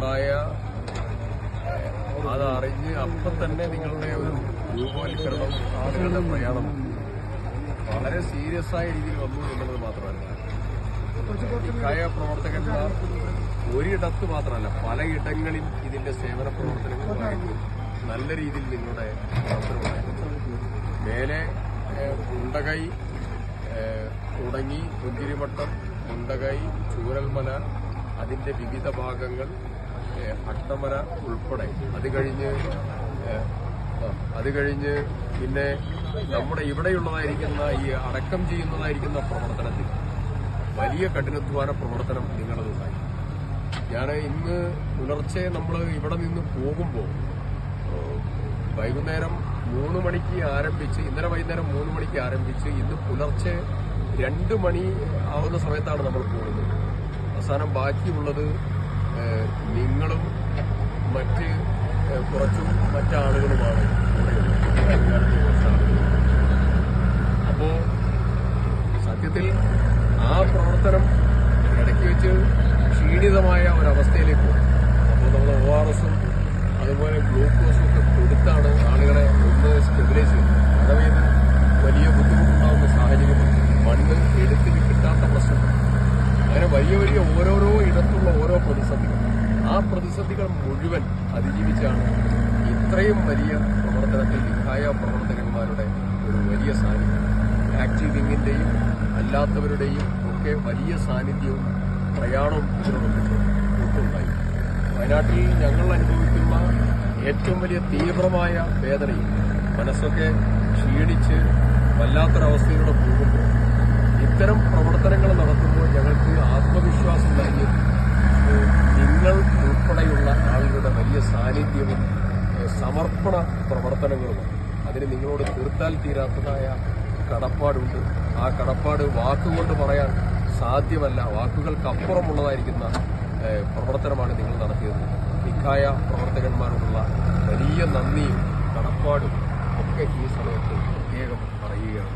ഉണ്ടായ അത് അറിഞ്ഞ് അപ്പം തന്നെ നിങ്ങളുടെ ഒരു രൂപവൽക്കരണം ആളുകളുടെ പ്രയാണം വളരെ സീരിയസ് ആയ രീതിയിൽ വന്നു എന്നുള്ളത് മാത്രമല്ല. ഇക്കായ പ്രവർത്തകന്മാർ ഒരിടത്ത് മാത്രമല്ല പലയിടങ്ങളിൽ ഇതിന്റെ സേവന പ്രവർത്തനങ്ങളുമായിട്ട് നല്ല രീതിയിൽ നിങ്ങളുടെ പ്രവർത്തനമുണ്ടായിരുന്നു മേലെ ഉണ്ടകൈ തുടങ്ങി പുഞ്ചിരിമട്ടം ഉണ്ടകൈ ചൂരൽമല അതിന്റെ വിവിധ ഭാഗങ്ങൾ ഏഹ്, അട്ടമല ഉൾപ്പെടെ. അത് കഴിഞ്ഞ് അത് കഴിഞ്ഞ് പിന്നെ നമ്മുടെ ഇവിടെയുള്ളതായിരിക്കുന്ന ഈ അടക്കം ചെയ്യുന്നതായിരിക്കുന്ന പ്രവർത്തനത്തിൽ വലിയ കഠിനാധ്വാന പ്രവർത്തനം നിങ്ങളതുണ്ടായി. ഞാൻ ഇന്ന് പുലർച്ചെ നമ്മൾ ഇവിടെ നിന്ന് പോകുമ്പോൾ വൈകുന്നേരം മൂന്ന് മണിക്ക് ആരംഭിച്ച് ഇന്നലെ വൈകുന്നേരം മൂന്ന് മണിക്ക് ആരംഭിച്ച് ഇന്ന് പുലർച്ചെ രണ്ട് മണി ആവുന്ന സമയത്താണ് നമ്മൾ പോകുന്നത്. അവസാനം ബാക്കിയുള്ളത് നിങ്ങളും മറ്റ് കുറച്ചും മറ്റാളുകളുമാണ് അപ്പോൾ അപ്പോ സത്യത്തിൽ ആ പ്രവർത്തനം ഇടയ്ക്ക് വെച്ച് ക്ഷീണിതമായ ഒരവസ്ഥയിലേക്ക് പോകും അപ്പോൾ നമ്മുടെ ഒ ആർ എസും അതുപോലെ ഗ്ലൂക്കോസും ഒക്കെ കൊടുത്താണ് ആളുകളെ ഒന്ന് സ്റ്റെബിലൈസ് ചെയ്യുന്നത്. മഴ പെയ്ത് വലിയ ബുദ്ധിമുട്ടുണ്ടാകുന്ന സാഹചര്യം മണ്ണ് എടുത്തിട്ട് കിട്ടാത്ത പ്രശ്നം അങ്ങനെ വലിയ വലിയ ഓരോരോ ഇടത്തുള്ള ഓരോ പ്രതിസന്ധികൾ. ആ പ്രതിസന്ധികൾ മുഴുവൻ അതിജീവിച്ചാണ് ഇത്രയും വലിയ പ്രവർത്തനത്തിൽ നിഹായ പ്രവർത്തകന്മാരുടെ ഒരു വലിയ സാന്നിധ്യം. ആക്റ്റീവ് വിങ്ങിന്റെയും അല്ലാത്തവരുടെയും ഒക്കെ വലിയ സാന്നിധ്യവും പ്രയാണവും ഇതിനോടൊപ്പം വയനാട്ടിൽ ഞങ്ങൾ അനുഭവിക്കുന്ന ഏറ്റവും വലിയ തീവ്രമായ വേദനയും മനസ്സൊക്കെ ക്ഷീണിച്ച് വല്ലാത്തൊരവസ്ഥയിലൂടെ പോകുമ്പോൾ ഇത്തരം സാന്നിധ്യവും സമർപ്പണ പ്രവർത്തനങ്ങളും അതിന് നിങ്ങളോട് തീർത്താൽ തീരാത്തതായ കടപ്പാടുണ്ട്. ആ കടപ്പാട് വാക്കുകൊണ്ട് പറയാൻ സാധ്യമല്ല. വാക്കുകൾക്കപ്പുറമുള്ളതായിരിക്കുന്ന പ്രവർത്തനമാണ് നിങ്ങൾ നടത്തിയത്. നിക്കായ പ്രവർത്തകന്മാരോടുള്ള വലിയ നന്ദിയും കടപ്പാടും ഒക്കെ ഈ സമയത്ത് പ്രത്യേകം പറയുകയാണ്.